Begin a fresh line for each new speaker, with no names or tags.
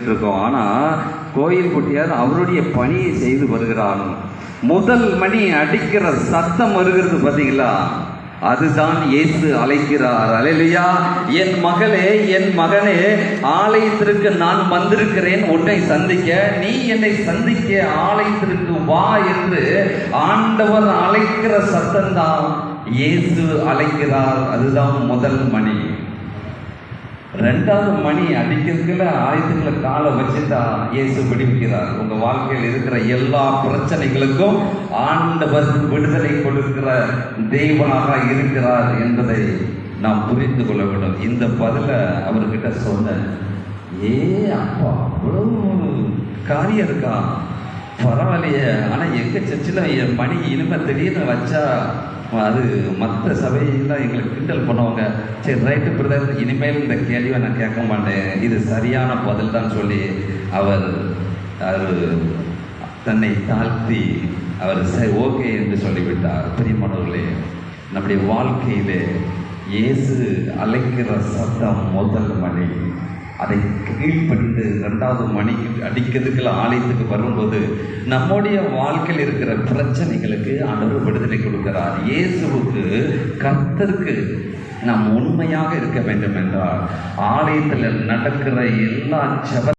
இருக்கோம் ஆனா கோயில் குட்டியார் அவருடைய பணியை செய்து வருகிறார் முதல் மணி அடிக்கிற சத்தம் வருகிறது பாத்தீங்களா? அதுதான் இயேசு அழைக்கிறார். அலையிலையா. என் மகளே என் மகனே ஆலயத்திற்கு நான் வந்திருக்கிறேன். உன்னை சந்திக்க. நீ என்னை சந்திக்க ஆலயத்திற்கு வா என்று ஆண்டவர் அழைக்கிற சத்தம் தான் இயேசு அழைக்கிறார். அதுதான் முதல் மணி. ரெண்டாவது மணி அடிக்கிறதுக்குள்ள ஆயுதங்களை காலை வச்சுட்டா இயேசு விடுவிக்கிறார். உங்க வாழ்க்கையில் இருக்கிற எல்லா பிரச்சனைகளுக்கும் ஆண்டவர் விடுதலை கொடுக்கிற தெய்வனாக இருக்கிறார் என்பதை நாம் புரிந்து கொள்ள வேண்டும். இந்த பதில அவர்கிட்ட சொன்னேன். ஏ அப்பா அவ்வளவு காரியம் இருக்கா? பரவாயில்லையே. ஆனால் எங்கள் சர்ச்சில் என் மணி இனிமே திடீர்னு வச்சா அது மற்ற சபையெல்லாம் எங்களை கிண்டல் பண்ணுவாங்க. சரி ரைட்டு பிரதர் இனிமேல் இந்த கேள்வியை நான் கேட்க மாட்டேன். இது சரியான பதில் தான் சொல்லி அவர் அவர் தன்னை தாழ்த்தி அவர் சரி ஓகே என்று சொல்லிவிட்டார். பிரியமானவர்களே நம்முடைய வாழ்க்கையிலே இயேசு அழைக்கிற சத்தம் முதல் மணி அதை கீழ்ப்படிந்து ரெண்டாவது மணிக்கு அடிக்கிறதுக்குள்ள ஆலயத்துக்கு வரும்போது நம்முடைய வாழ்க்கையில் இருக்கிற பிரச்சனைகளுக்கு ஆண்டவர் விடுதலை கொடுக்கிறார். இயேசுவுக்கு கர்த்தருக்கு நாம் உண்மையாக இருக்க வேண்டும் என்றால் ஆலயத்தில் நடக்கிற எல்லா செவ